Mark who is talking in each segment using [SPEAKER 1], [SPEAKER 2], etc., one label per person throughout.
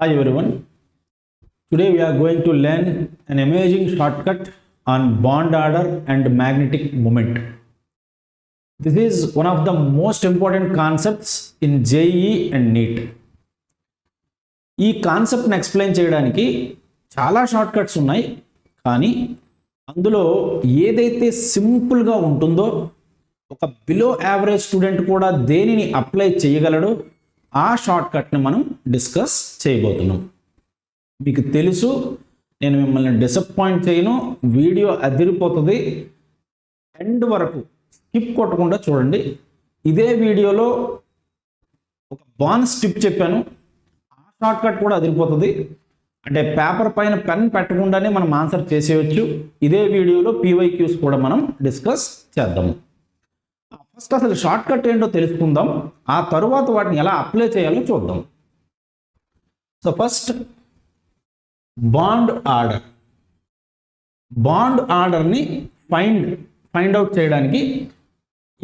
[SPEAKER 1] Hi everyone. Today we are going to learn an amazing shortcut on bond order and magnetic moment. This is one of the most important concepts in JEE and NEET. ఈ కాన్సెప్ట్ని explain చేయడానికి చాలా short cuts ఉన్నాయి కానీ అందులో ఏదైతే సింపుల్గా ఉంటుందో ఒక బిలో యావరేజ్ స్టూడెంట్ కూడా దేనిని అప్లై చేయగలడో ఆ షార్ట్ కట్ని మనం డిస్కస్ చేయబోతున్నాం. మీకు తెలుసు నేను మిమ్మల్ని డిసప్పాయింట్ చేయను వీడియో అదిరిపోతుంది. ఎండ్ వరకు స్కిప్ కొట్టకుండా చూడండి. ఇదే వీడియోలో ఒక బాన్స్ టిప్ చెప్పాను. ఆ షార్ట్ కట్ కూడా అదిరిపోతుంది. అంటే పేపర్ పైన పెన్ పెట్టకుండానే మనం ఆన్సర్ చేసేయచ్చు. ఇదే వీడియోలో పీవైక్యూస్ కూడా మనం డిస్కస్ చేద్దాము ఫస్ట్ అసలు షార్ట్ కట్ ఏంటో తెలుసుకుందాం. ఆ తరువాత వాటిని ఎలా అప్లై చేయాలో చూద్దాం. So first bond order. Bond ఆర్డర్ని ఫైండ్ ఫైండ్ అవుట్ చేయడానికి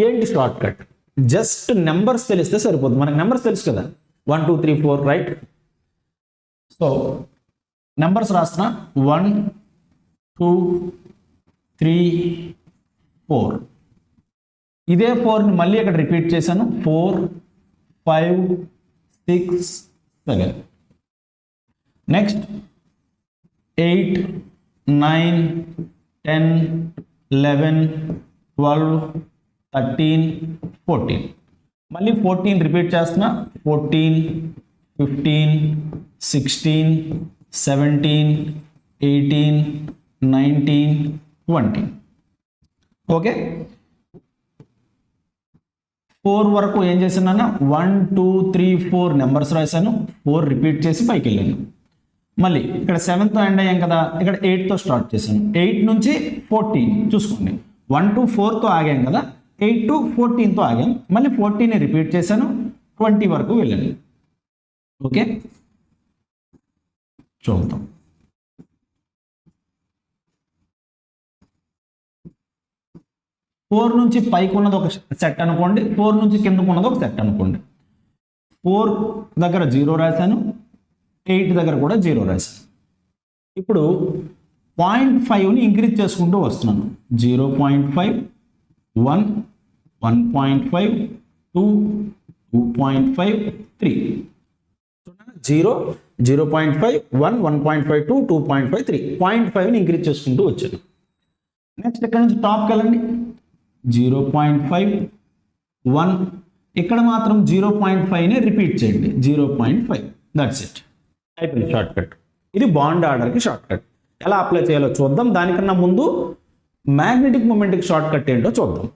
[SPEAKER 1] ఏంటి షార్ట్ కట్? జస్ట్ నెంబర్స్ తెలిస్తే సరిపోతుంది మనకి నెంబర్స్ తెలుసు కదా. One two three four right? So numbers రాసిన వన్ టూ త్రీ ఫోర్. ఇదే ఫోర్ని మళ్ళీ అక్కడ రిపీట్ చేశాను. Four five six seven next eight nine ten eleven twelve thirteen fourteen మళ్ళీ ఫోర్టీన్ రిపీట్ చేస్తున్నా. Fourteen fifteen sixteen seventeen eighteen nineteen twenty okay four వరకు ఏం చేశాను one two three four numbers రాశాను. ఫోర్ రిపీట్ చేసి పైకి వెళ్ళాను. మళ్ళీ ఇక్కడ సెవెంత్ ఎండ్ అయ్యాం కదా ఇక్కడ ఎయిట్తో స్టార్ట్ చేశాను. ఎయిట్ నుంచి ఫోర్టీన్ చూసుకోండి. వన్ టు ఫోర్తో ఆగాం కదా ఎయిట్ టు ఫోర్టీన్తో ఆగాం. మళ్ళీ ఫోర్టీన్ రిపీట్ చేశాను ట్వంటీ వరకు వెళ్ళాను. ఓకే? చూద్దాం. ఫోర్ నుంచి పైకి ఉన్నది ఒక సెట్ అనుకోండి ఫోర్ నుంచి కిందకు ఉన్నది ఒక సెట్ అనుకోండి. ఫోర్ దగ్గర జీరో రాశాను ఎయిట్ దగ్గర కూడా జీరో రాశాను. ఇప్పుడు పాయింట్ ఫైవ్ని ఇంక్రీజ్ చేసుకుంటూ వస్తున్నాను. Zero point five one one point five two two point five three. Zero zero point five one one point five two two point five three. Point ఫైవ్ని increase చేసుకుంటూ వచ్చాను. Next ఇక్కడ నుంచి టాప్కి వెళ్ళండి. Zero point five one. ఇక్కడ మాత్రం zero point ఫైవ్ని repeat చేయండి. Zero point five. That's it అయిపోయింది షార్ట్ కట్ ఇది బాండ్ ఆర్డర్కి షార్ట్ కట్ ఎలా అప్లై చేయాలో చూద్దాం. దానికన్నా ముందు మ్యాగ్నెటిక్ మూమెంట్కి షార్ట్ కట్ ఏంటో చూద్దాం.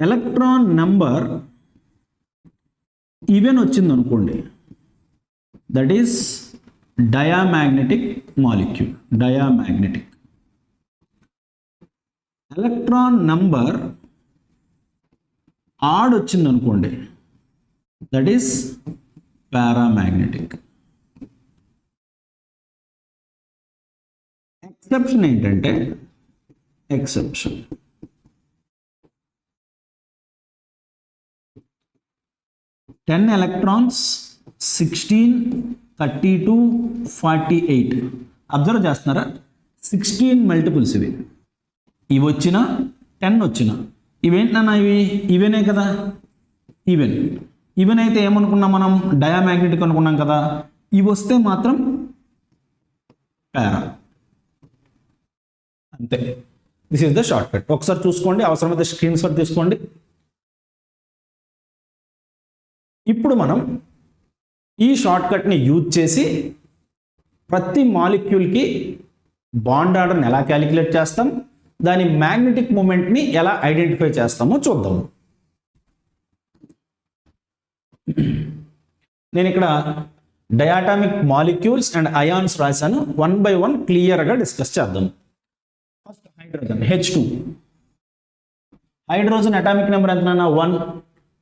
[SPEAKER 1] ఎలక్ట్రాన్ నంబర్ ఈవెన్ వచ్చింది అనుకోండి that is diamagnetic molecule diamagnetic electron number odd వచ్చింది అనుకోండి. దట్ ఈస్ పారామాగ్నెటిక్ ఎక్సెప్షన్ ఏంటంటే exception ten electrons sixteen thirty two forty eight. Observe చేస్తున్నారా? సిక్స్టీన్ మల్టిపుల్స్ ఇవి. ఇవి వచ్చిన టెన్ వచ్చిన. ఇవేంటన్నా ఇవి? ఈవెనే కదా? ఈవెన్. ఈవెన్ అయితే ఏమనుకున్నాం మనం? డయామాగ్నెటిక్ అనుకున్నాం కదా? ఇవి వస్తే మాత్రం పారా. అంతే. This is the short cut ఒకసారి చూసుకోండి అవసరమైతే స్క్రీన్ షాట్ తీసుకోండి. ఇప్పుడు మనం ఈ షార్ట్కట్ని యూజ్ చేసి ప్రతి మాలిక్యూల్కి బాండ్ ఆర్డర్ని ఎలా క్యాలిక్యులేట్ చేస్తాం? దాని మ్యాగ్నెటిక్ మూమెంట్ని ఎలా ఐడెంటిఫై చేస్తామో చూద్దాము నేను ఇక్కడ డయాటామిక్ మాలిక్యూల్స్ అండ్ అయాన్స్ రాశాను. వన్ బై వన్ క్లియర్గా డిస్కస్ చేద్దాం. First hydrogen H two. Hydrogen atomic number ఎంతనన్నా one.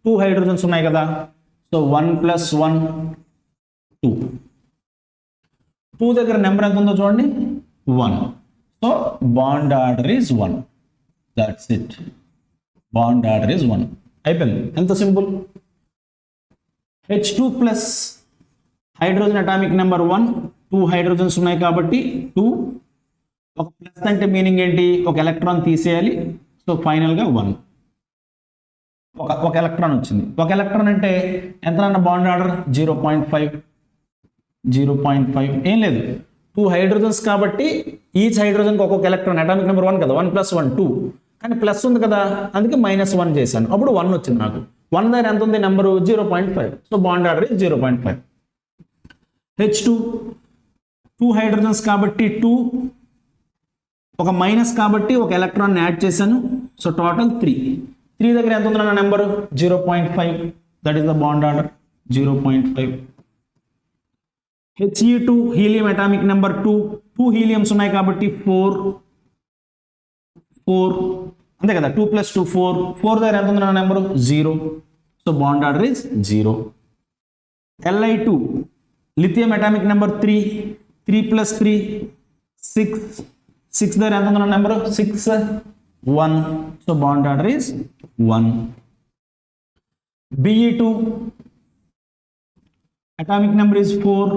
[SPEAKER 1] Two hydrogens ఉన్నాయి కదా. So one plus one two. Two దగ్గర నెంబర్ ఎంత ఉందో చూడండి. One. So bond order is one. That's it bond order is one. అయిపోయింది. ఎంత simple? H two plus hydrogen atomic number one two hydrogens ఉన్నాయి కాబట్టి టూ ఒక ప్లస్ అంటే మీనింగ్ ఏంటి? ఒక ఎలక్ట్రాన్ తీసేయాలి. సో ఫైనల్గా వన్ ఒక ఒక ఎలక్ట్రాన్ వచ్చింది. ఒక ఎలక్ట్రాన్ అంటే ఎంత bond order? Zero point five zero point five. ఏం లేదు. టూ హైడ్రోజన్స్ కాబట్టి ఈచ్ హైడ్రోజన్కి ఒక్కొక్క ఎలక్ట్రాన్ అటామిక్ నెంబర్ వన్ కదా. వన్ ప్లస్ వన్ టూ కానీ ప్లస్ ఉంది కదా. అందుకే మైనస్ వన్ చేశాను. అప్పుడు వన్ వచ్చింది నాకు. వన్ దగ్గర ఎంత ఉంది? Number zero point five. So bond order is zero point five. H two two hydrogens కాబట్టి టూ ఒక మైనస్ కాబట్టి ఒక ఎలక్ట్రాన్ యాడ్ చేశాను. సో టోటల్ త్రీ త్రీ దగ్గర ఎంత ఉంది నా number zero point five that is the bond order zero point five H E two helium atomic number two two heliums ఉన్నాయి కాబట్టి ఫోర్ ఫోర్ అంతే కదా two plus two four four దగ్గర ఎంత ఉందన్న number zero so bond order is zero L I two lithium atomic number three three plus three six six దగ్గర ఎంత ఉందన్న number six one so bond order is one B E two atomic number is four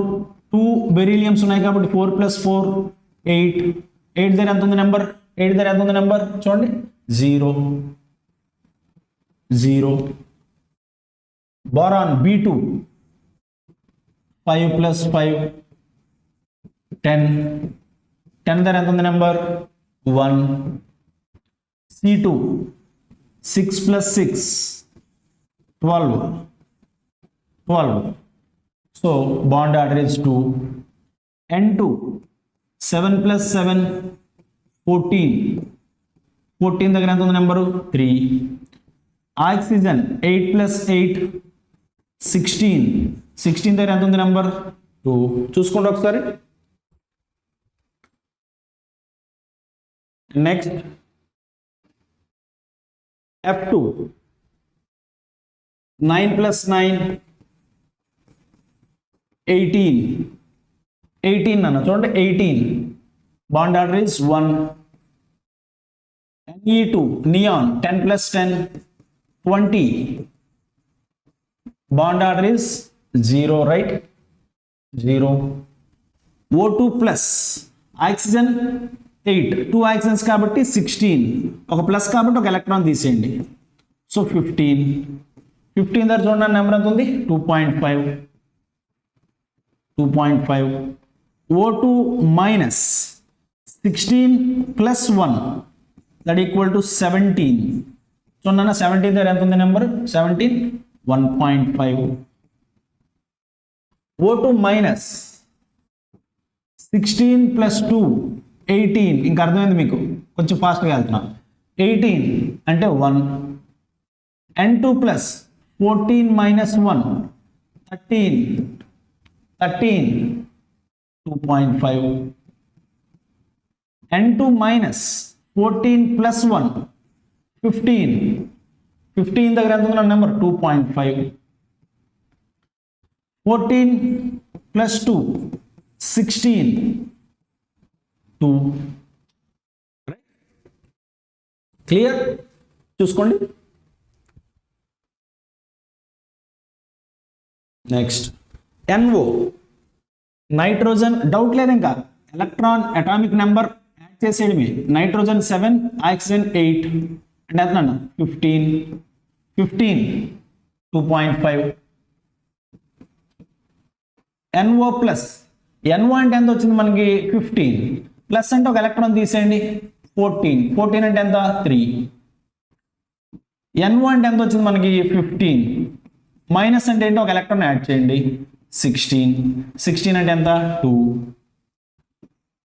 [SPEAKER 1] two beryliums ఉన్నాయి కాబట్టి four plus four eight. Eight దగ్గర ఎంత ఉంది number? Eight దగ్గర ఎంత ఉంది నెంబర్? చూడండి. Zero. Zero. Boron B two. Five plus five ten. Ten దగ్గర ఎంత ఉంది number? One. C two. Six plus six. Twelve. Twelve. So bond order is two N two seven plus seven fourteen fourteen దగ్గర ఎంత ఉంది number three oxygen eight plus eight sixteen sixteen దగ్గర ఎంత ఉంది number two చూసుకోండి ఒకసారి. Next F two nine plus nine eighteen eighteen అన్న చూడండి eighteen bond order is one N E two neon ten plus ten twenty bond order is zero right zero O two plus oxygen eight two oxygens కాబట్టి sixteen ఒక plus కాబట్టి ఒక electron తీసేయండి. So fifteen fifteen దగ్గర చూడండి number ఎంత ఉంది? Two point five two point five O two minus sixteen plus one that equal to seventeen చూడన్న seventeen దగ్గర ఎంత ఉంది number seventeen one point five O two minus sixteen plus two eighteen ఇంకా అర్థమైంది మీకు? కొంచెం ఫాస్ట్గా వెళ్తున్నాం. ఎయిటీన్ అంటే one N two plus fourteen minus one thirteen thirteen two point five N two minus fourteen plus one fifteen fifteen దగ్గర ఎంత ఉంది number two point five fourteen plus two sixteen two clear చూసుకోండి. Next N O nitrogen doubt లేదు ఇంకా electron atomic number add చేసేయడమే. Nitrogen seven oxygen eight అంటే ఎంత fifteen fifteen two point five N O plus N O అంటే ఎంత వచ్చింది మనకి? ఫిఫ్టీన్ ప్లస్ అంటే ఒక ఎలక్ట్రాన్ తీసేయండి. ఫోర్టీన్ ఫోర్టీన్ అంటే ఎంత? త్రీ ఎన్ఓ అంటే ఎంత వచ్చింది మనకి? ఫిఫ్టీన్ మైనస్ అంటే ఏంటి? ఒక ఎలక్ట్రాన్ యాడ్ చేయండి. సిక్స్టీన్ సిక్స్టీన్ అంటే ఎంత two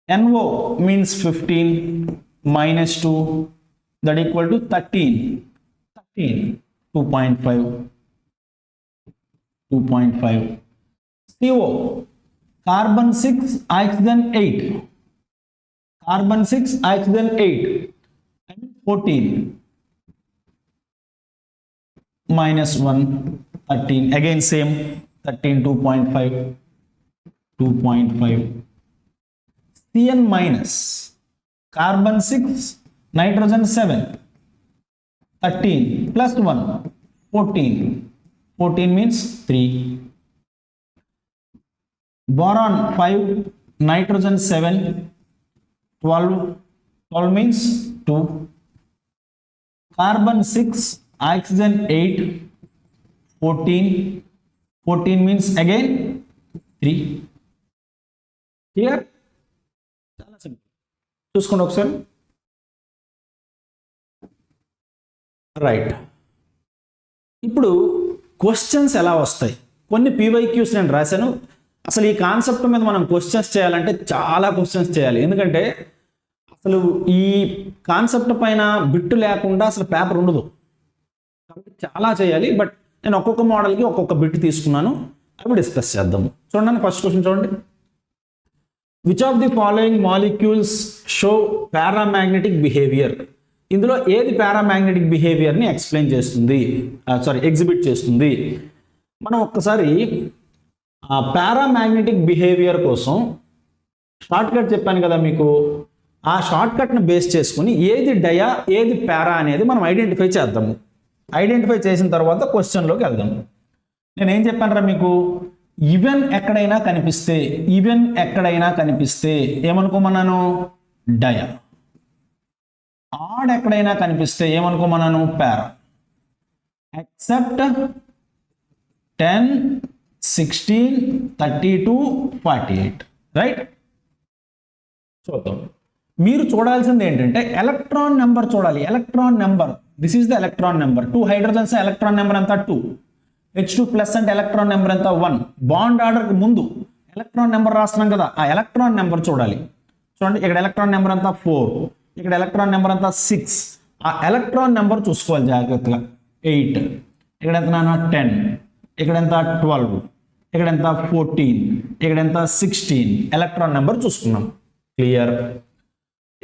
[SPEAKER 1] N O means fifteen minus two that equal to thirteen thirteen two point five two point five CO carbon 6 oxygen 8 carbon 6 oxygen 8 I mean 14 minus 1 13 again same. 13 2.5 2.5 cn minus carbon 6 nitrogen 7 13 plus 1 14 14 means 3 boron 5 nitrogen 7 12 12 means 2 carbon 6 oxygen 8 14 14 means again 3 clear చాలా simple చూసుకోండి ఒకసారి. Right ఇప్పుడు questions ఎలా వస్తాయి? కొన్ని PYQs నేను రాశాను. అసలు ఈ కాన్సెప్ట్ మీద మనం క్వశ్చన్స్ చేయాలంటే చాలా క్వశ్చన్స్ చేయాలి. ఎందుకంటే అసలు ఈ కాన్సెప్ట్ పైన బిట్టు లేకుండా అసలు పేపర్ ఉండదు. కాబట్టి చాలా చేయాలి బట్ నేను ఒక్కొక్క మోడల్కి ఒక్కొక్క బిట్ తీసుకున్నాను. అవి డిస్కస్ చేద్దాము చూడండి ఫస్ట్ క్వశ్చన్ చూడండి. Which of the following molecules show paramagnetic behaviour ఇందులో ఏది పారామాగ్నెటిక్ బిహేవియర్ని ఎక్స్ప్లెయిన్ చేస్తుంది? సారీ ఎగ్జిబిట్ చేస్తుంది. మనం ఒక్కసారి ఆ పారామాగ్నెటిక్ బిహేవియర్ కోసం షార్ట్ కట్ చెప్పాను కదా మీకు. ఆ షార్ట్ కట్ను బేస్ చేసుకుని ఏది డయా ఏది పారా అనేది మనం ఐడెంటిఫై చేద్దాము. ఐడెంటిఫై చేసిన తర్వాత క్వశ్చన్లోకి వెళ్దాం. నేను ఏం చెప్పానరా మీకు? ఈవెన్ ఎక్కడైనా కనిపిస్తే ఈవెన్ ఎక్కడైనా కనిపిస్తే ఏమనుకోమన్నాను? డయ. ఆడ్ ఎక్కడైనా కనిపిస్తే ఏమనుకోమన్నాను? Para. Except ten sixteen thirty two forty eight. Right? చూద్దాం. మీరు చూడాల్సింది ఏంటంటే ఎలక్ట్రాన్ నెంబర్ చూడాలి. Electron number. This is the electron number two hydrogens electron number ఎంత టూ హెచ్ టూ ప్లస్ అంటే ఎలక్ట్రాన్ నెంబర్ ఎంత వన్ బాండ్ ఆర్డర్కి ముందు ఎలక్ట్రాన్ నెంబర్ రాస్తున్నాం కదా ఆ ఎలక్ట్రాన్ నెంబర్ చూడాలి. చూడండి ఇక్కడ ఎలక్ట్రాన్ నెంబర్ అంతా ఫోర్ ఇక్కడ ఎలక్ట్రాన్ నెంబర్ అంతా సిక్స్ ఆ ఎలక్ట్రాన్ నెంబర్ చూసుకోవాలి జాగ్రత్తగా. ఎయిట్ ఇక్కడ ఎంత నాన్న? టెన్ ఇక్కడ ఎంత? ట్వెల్వ్ ఇక్కడ ఎంత? ఫోర్టీన్ ఇక్కడ ఎంత? సిక్స్టీన్ ఎలక్ట్రాన్ నెంబర్ చూసుకున్నాం. క్లియర్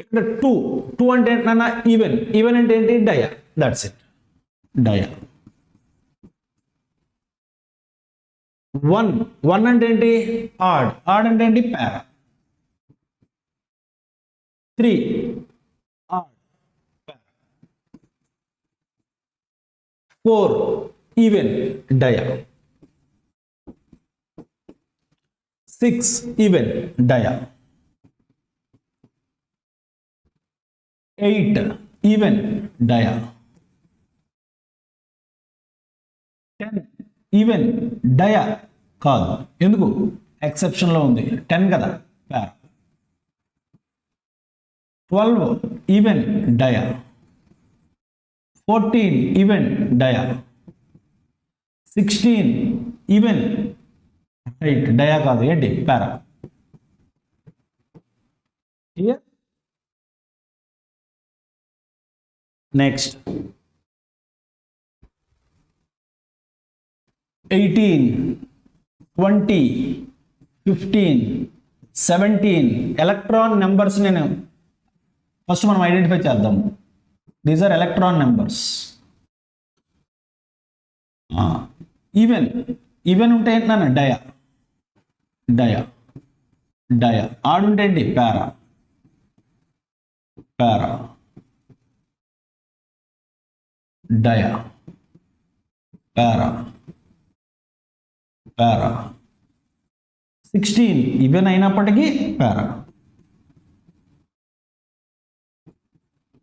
[SPEAKER 1] ఇక్కడ టూ టూ అంటే ఏంటన్నా ఈవెన్ ఈవెన్ అంటే ఏంటి? Dia that's it dia one one అంటే ఏంటి ఆడ్ ఆడ్ అంటే ఏంటి para three odd four even dia six even dia eight even dia even dia కాదు. ఎందుకు? ఎక్సెప్షన్లో ఉంది. టెన్ కదా? Para twelve even dia. Fourteen even dia. Sixteen even right dia కాదు. ఏంటి? Para. Next. Eighteen twenty fifteen seventeen electron numbers నేను first మనం identify చేద్దాం. These are electron numbers even even ఉంటే ఏంటన్నా? డయా డయా డయా ఆడుంటే ఏంటి? Para para dia para para. Sixteen even అయినప్పటికీ పారా.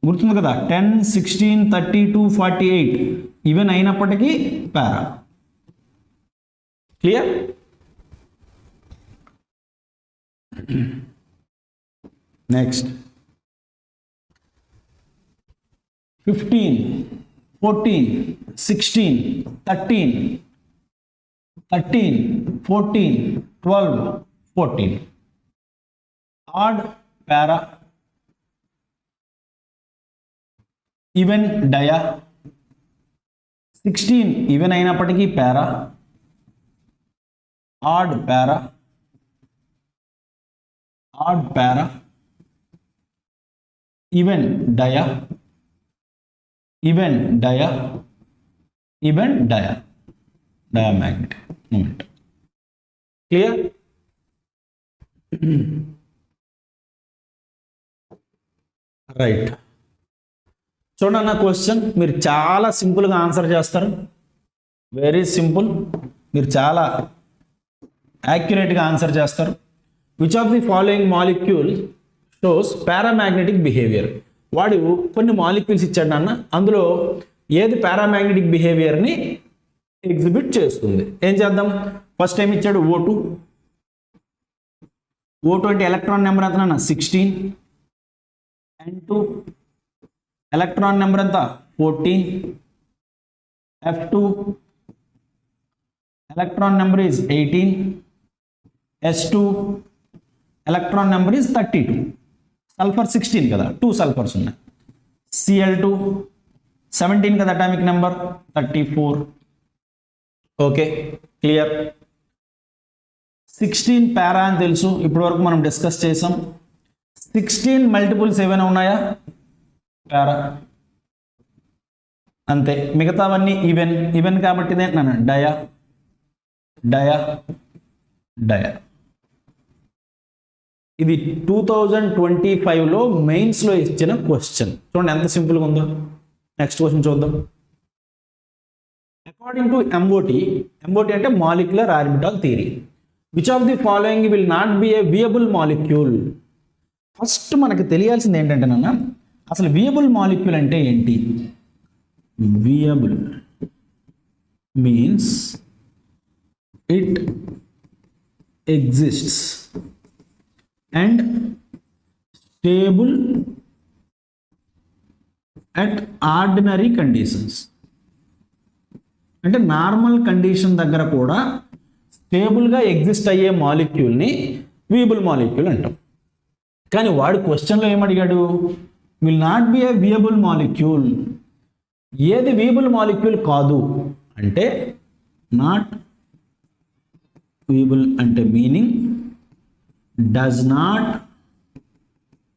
[SPEAKER 1] గుర్తుంది కదా ten sixteen thirty two forty eight even అయినప్పటికీ para. Clear? Next. Fifteen fourteen sixteen thirteen thirteen fourteen twelve fourteen odd para even dia sixteen even అయినప్పటికీ para odd para odd para even dia even dia even dia diamagnetic moment. Clear? Right. చూడండి నా question మీరు చాలా సింపుల్గా answer చేస్తారు. Very simple. మీరు చాలా యాక్యురేట్గా ఆన్సర్ చేస్తారు. Which of the following molecule shows paramagnetic behaviour. వాడు కొన్ని మాలిక్యూల్స్ ఇచ్చాడు అన్న అందులో ఏది పారామాగ్నెటిక్ బిహేవియర్ని ఎగ్జిబిట్ చేస్తుంది. ఏం చేద్దాం? ఫస్ట్ టైం ఇచ్చాడు ఓ టూ ఓ టూ అంటే ఎలక్ట్రాన్ నెంబర్ ఎంత నాన్న? Sixteen. N two. Electron number ఎంత? Fourteen. F two electron number is eighteen. S two electron number is thirty two. Sulphur sixteen కదా? Two sulphurs ఉన్నాయి. C L two seventeen కదా atomic number thirty four. Okay clear. Sixteen para అని తెలుసు ఇప్పటి వరకు మనం discuss చేసాం. సిక్స్టీన్ మల్టిపుల్స్ ఏమైనా ఉన్నాయా? పారా. అంతే మిగతావన్నీ ఈవెన్ ఈవెన్ కాబట్టి నేను డయా. డయా. డయా. ఇది టూ థౌజండ్ ట్వంటీ ఫైవ్లో మెయిన్స్లో ఇచ్చిన క్వశ్చన్. చూడండి ఎంత సింపుల్గా ఉందో. నెక్స్ట్ క్వశ్చన్ చూద్దాం. According to M O T M O T అంటే molecular orbital theory which of the following will not be a viable molecule first మనకు తెలియాల్సింది ఏంటంటే నాన్న అసలు వియబుల్ మాలిక్యూల్ అంటే ఏంటి? Viable means it exists and stable at ordinary conditions అంటే normal condition దగ్గర కూడా స్టేబుల్గా ఎగ్జిస్ట్ అయ్యే మాలిక్యూల్ని వీబుల్ మాలిక్యూల్ అంటాం. కానీ వాడు క్వశ్చన్లో ఏమడిగాడు will not be a viable molecule ఏది వీబుల్ మాలిక్యూల్ కాదు అంటే నాట్ వీబుల్ అంటే meaning does not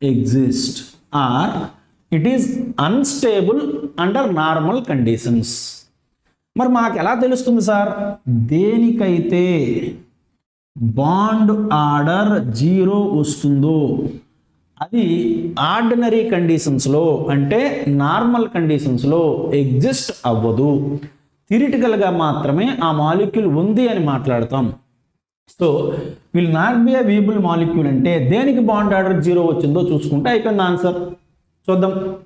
[SPEAKER 1] exist or it is unstable under normal conditions మరి మాకు ఎలా తెలుస్తుంది సార్? దేనికైతే బాండ్ ఆర్డర్ జీరో వస్తుందో అది ఆర్డినరీ కండిషన్స్లో అంటే నార్మల్ కండిషన్స్లో ఎగ్జిస్ట్ అవ్వదు. థిరిటికల్గా మాత్రమే ఆ మాలిక్యూల్ ఉంది అని మాట్లాడతాం. So will not be viable molecule అంటే దేనికి బాండ్ ఆర్డర్ జీరో వచ్చిందో చూసుకుంటే అయిపోయింది ఆన్సర్. చూద్దాం.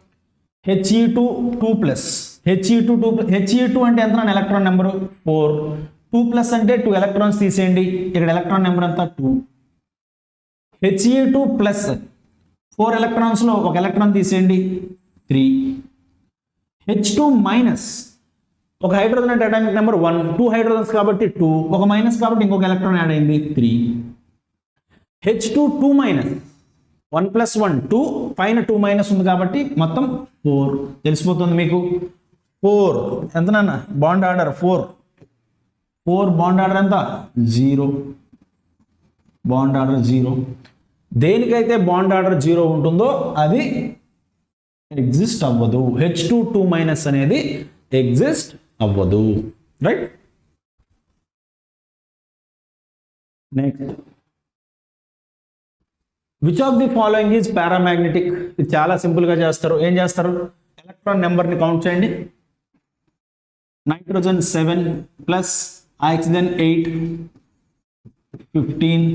[SPEAKER 1] H E two two plus H E two two H E two అంటే ఎంత electron number four two plus అంటే టూ ఎలక్ట్రాన్స్ తీసేయండి. ఇక్కడ ఎలక్ట్రాన్ నెంబర్ అంతా two H E two plus four ఎలక్ట్రాన్స్లో ఒక ఎలక్ట్రాన్ తీసేయండి. త్రీ హెచ్ టూ మైనస్ ఒక hydrogen అంటే atomic number one two hydrogens కాబట్టి టూ ఒక మైనస్ కాబట్టి ఇంకొక ఎలక్ట్రాన్ యాడ్ అయింది. Three H two two minus one plus one two పైన టూ మైనస్ ఉంది కాబట్టి మొత్తం ఫోర్ తెలిసిపోతుంది మీకు? ఫోర్. ఎంత నాన్న? Bond order four. Four bond order ఎంత? Zero. Bond order zero. దేనికైతే bond order zero ఉంటుందో అది ఎగ్జిస్ట్ అవ్వదు. హెచ్ టూ టూ మైనస్ అనేది ఎగ్జిస్ట్ అవ్వదు. Right? Next. Which of the following is paramagnetic? ఇది చాలా సింపుల్గా చేస్తారు. ఏం చేస్తారు? ఎలక్ట్రాన్ నెంబర్ని కౌంట్ చేయండి. Nitrogen seven plus oxygen eight fifteen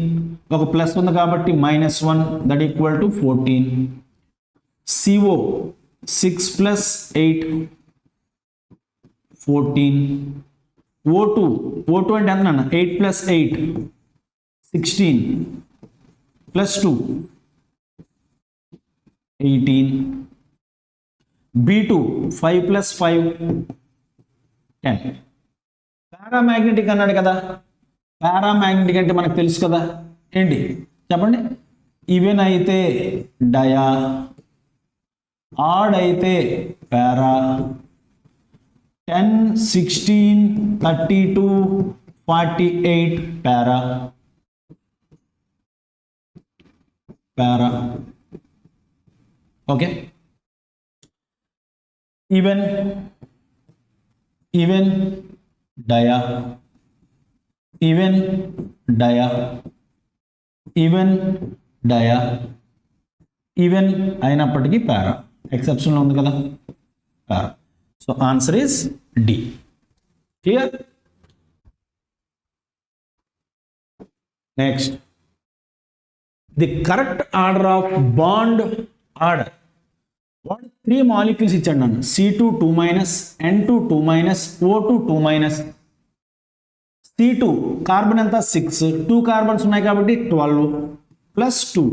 [SPEAKER 1] ఒక ప్లస్ ఉంది కాబట్టి minus one that equal to fourteen C O six plus eight fourteen O two O two అంటే ఎంత అన్న eight plus eight sixteen plus two eighteen B two five plus five ten paramagnetic అన్నాడు కదా. Paramagnetic అంటే మనకు తెలుసు కదా. ఏంటి? చెప్పండి. ఈవెన్ అయితే డయా ఆడ్ అయితే para ten sixteen thirty two forty eight para para okay even even dia even dia even dia even अनपी पार एक्सपन कदा para so answer is D clear next the correct order of bond order what three molecules ఇచ్చాడు నన్ను. C two two minus N two two minus O two two minus C two carbon ఎంత? Six two carbons ఉన్నాయి కాబట్టి twelve plus two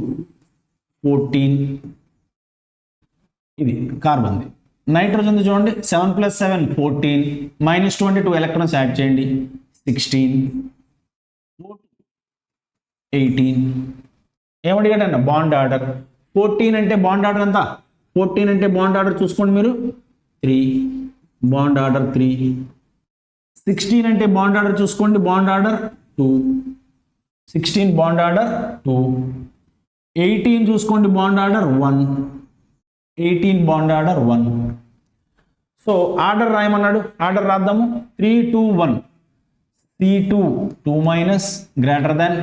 [SPEAKER 1] fourteen ఇది కార్బన్ది nitrogen చూడండి seven plus seven fourteen minus two అంటే two electrons add చేయండి. Sixteen eighteen ఏమడిగాడన్న bond order fourteen అంటే బాండ్ ఆర్డర్ ఎంత? ఫోర్టీన్ అంటే బాండ్ ఆర్డర్ చూసుకోండి మీరు. Three bond order three. Sixteen అంటే బాండ్ ఆర్డర్ చూసుకోండి bond order two. Sixteen bond order two. Eighteen చూసుకోండి bond order one. Eighteen bond order one. So order రాయమన్నాడు order రాద్దాము. Three two one. C two two minus greater than.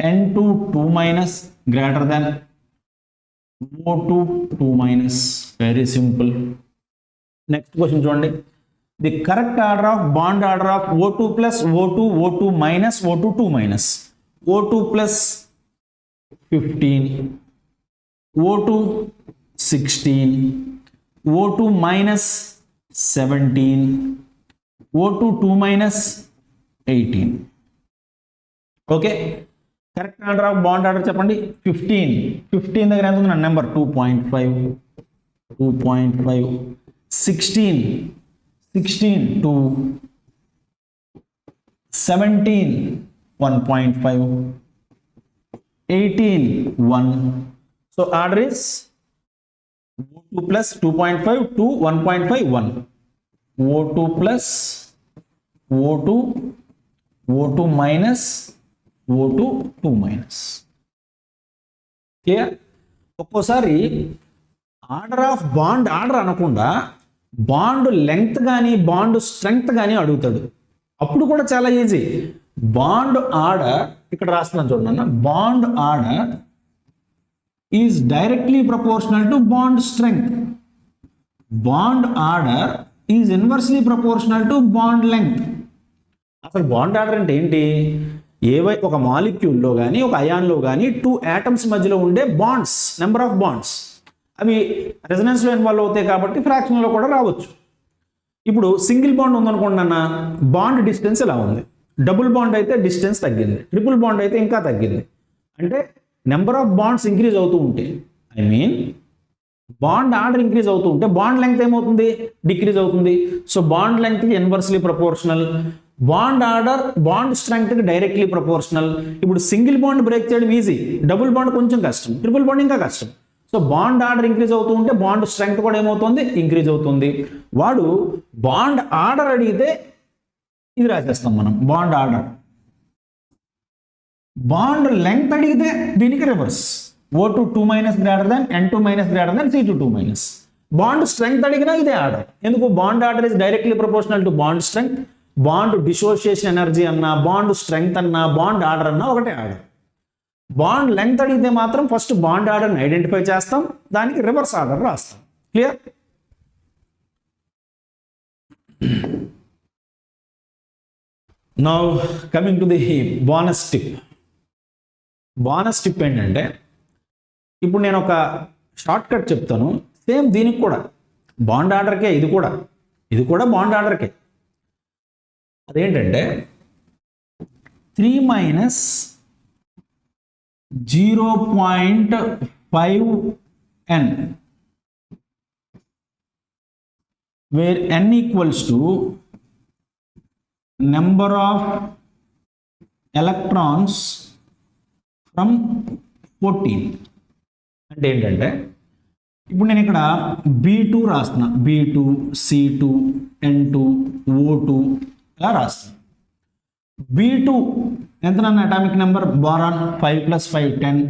[SPEAKER 1] N two two minus greater than. O two two minus very simple next question చూడండి the correct order of bond order of O two plus O two O two minus O two two minus O two plus fifteen O two sixteen O two correct order of bond order చెప్పండి? Fifteen. Fifteen దగ్గర ఎంత ఉంది? నా number two point five. Two point five. Sixteen. Sixteen two. Seventeen one point five. Eighteen one. So order is two plus two point five two one point five one. O two plus O two O two minus O two two minus. Clear ఒక్కోసారి order of bond order అనకుండా bond length కానీ bond strength కానీ అడుగుతాడు. అప్పుడు కూడా చాలా easy. Bond order ఇక్కడ రాస్తున్నాను చూడండి bond order is directly proportional to bond strength. Bond order is inversely proportional to bond length. అసలు బాండ్ ఆర్డర్ అంటే ఏంటి? ఏవై ఒక మాలిక్యూల్లో కానీ ఒక అయాన్లో కానీ టూ యాటమ్స్ మధ్యలో ఉండే బాండ్స్ నెంబర్ ఆఫ్ బాండ్స్ అవి రెజనెన్స్లో ఇన్వాల్వ్ అవుతాయి కాబట్టి ఫ్రాక్షన్లో కూడా రావచ్చు. ఇప్పుడు సింగిల్ బాండ్ ఉందనుకోండి అన్న బాండ్ డిస్టెన్స్ ఇలా ఉంది? డబుల్ బాండ్ అయితే డిస్టెన్స్ తగ్గింది ట్రిపుల్ బాండ్ అయితే ఇంకా తగ్గింది. అంటే నెంబర్ ఆఫ్ బాండ్స్ ఇంక్రీజ్ అవుతూ ఉంటే I mean bond order increase అవుతూ ఉంటే బాండ్ లెంగ్త్ ఏమవుతుంది? డిక్రీజ్ అవుతుంది. So bond లెంగ్త్కి inversely proportional bond order bond స్ట్రెంగ్త్కి directly proportional ఇప్పుడు సింగిల్ బాండ్ బ్రేక్ చేయడం ఈజీ డబుల్ బాండ్ కొంచెం కష్టం. ట్రిపుల్ బాండ్ ఇంకా కష్టం. సో బాండ్ ఆర్డర్ ఇంక్రీజ్ అవుతూ ఉంటే బాండ్ స్ట్రెంగ్త్ కూడా ఏమవుతుంది? ఇంక్రీజ్ అవుతుంది. వాడు బాండ్ ఆర్డర్ అడిగితే ఇది రాసేస్తాం మనం. బాండ్ ఆర్డర్ బాండ్ లెంగ్త్ అడిగితే దీనికి reverse O two two minus greater than N two minus greater than C two two minus bond strength అడిగినా ఇదే ఆర్డర్ ఎందుకు? Bond order is directly proportional to bond strength bond dissociation energy అన్నా bond strength అన్నా bond order అన్నా ఒకటే order. Bond length అడిగితే మాత్రం first bond ఆర్డర్ని ఐడెంటిఫై చేస్తాం దానికి రివర్స్ ఆర్డర్ రాస్తాం. Clear? Now coming to the bonus tip bonus tip ఏంటంటే ఇప్పుడు నేను ఒక షార్ట్ కట్ చెప్తాను. సేమ్ దీనికి కూడా. బాండ్ ఆర్డర్కే ఇది కూడా. ఇది కూడా బాండ్ ఆర్డర్కే. అదేంటంటే three minus zero point five N where N equals to number of electrons from fourteen అంటే ఏంటంటే ఇప్పుడు నేను ఇక్కడ బీ టూ రాస్తున్నా. B two C two N two O two ఇలా రాస్తాం. బీ టూ ఎంత నన్ను atomic number boron five plus five ten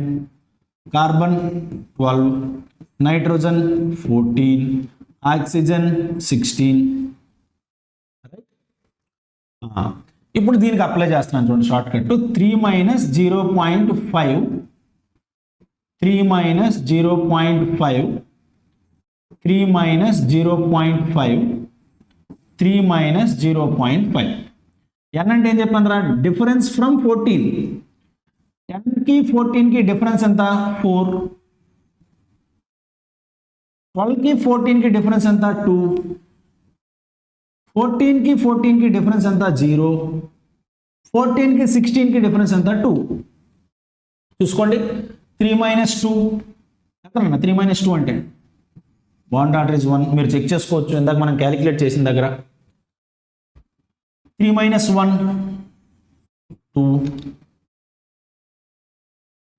[SPEAKER 1] carbon twelve nitrogen fourteen oxygen sixteen ఇప్పుడు దీనికి అప్లై చేస్తున్నాను చూడండి short cut three minus zero point five three minus zero point five three minus zero point five three minus zero point five. N అంటే ఏం చెప్పాను difference from fourteen. టెన్కి ఫోర్టీన్కి difference ఎంత? Four. ట్వెల్వ్కి ఫోర్టీన్కి డిఫరెన్స్ ఎంత? టూ. ఫోర్టీన్కి ఫోర్టీన్కి డిఫరెన్స్ ఎంత? జీరో. ఫోర్టీన్కి సిక్స్టీన్కి డిఫరెన్స్ ఎంత? టూ. చూసుకోండి. Three minus two. ఎంత త్రీ మైనస్ టూ అంటే బాండ్ ఆర్డర్ ఇస్ వన్ మీరు చెక్ చేసుకోవచ్చు. ఇందాక మనం క్యాలిక్యులేట్ చేసిన దగ్గర. Three minus one two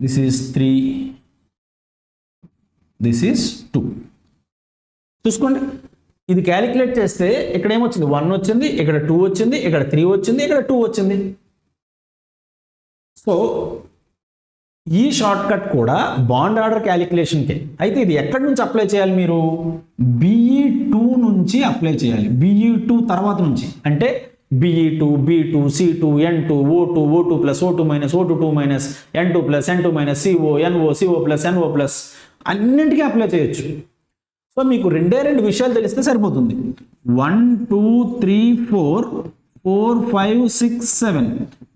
[SPEAKER 1] this is three this is two చూసుకోండి. ఇది క్యాలిక్యులేట్ చేస్తే ఇక్కడ ఏమొచ్చింది? వన్ వచ్చింది ఇక్కడ టూ వచ్చింది ఇక్కడ త్రీ వచ్చింది ఇక్కడ టూ వచ్చింది. సో ఈ షార్ట్ కట్ కూడా బాండ్ ఆర్డర్ క్యాలిక్యులేషన్కే. అయితే ఇది ఎక్కడి నుంచి అప్లై చేయాలి మీరు? బిఈ టూ నుంచి అప్లై చేయాలి. బిఈ టూ తర్వాత నుంచి. అంటే B E two B two C two N two O two O two plus O two minus O two two minus N two plus N two minus C O N O C O plus N O plus అన్నింటికీ apply చేయొచ్చు. So మీకు రెండే రెండు విషయాలు తెలిస్తే సరిపోతుంది. One two three four four five six seven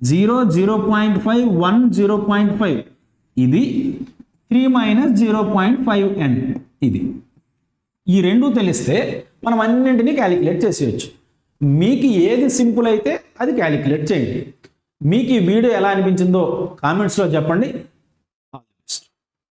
[SPEAKER 1] zero zero point five one zero point five. ఇది three minus zero point five N ఇది. ఈ రెండు తెలిస్తే మనం అన్నింటినీ క్యాలిక్యులేట్ చేసేయచ్చు. మీకు ఏది సింపుల్ అయితే అది క్యాలిక్యులేట్ చేయండి. మీకు ఈ వీడియో ఎలా అనిపించిందో కామెంట్స్లో చెప్పండి.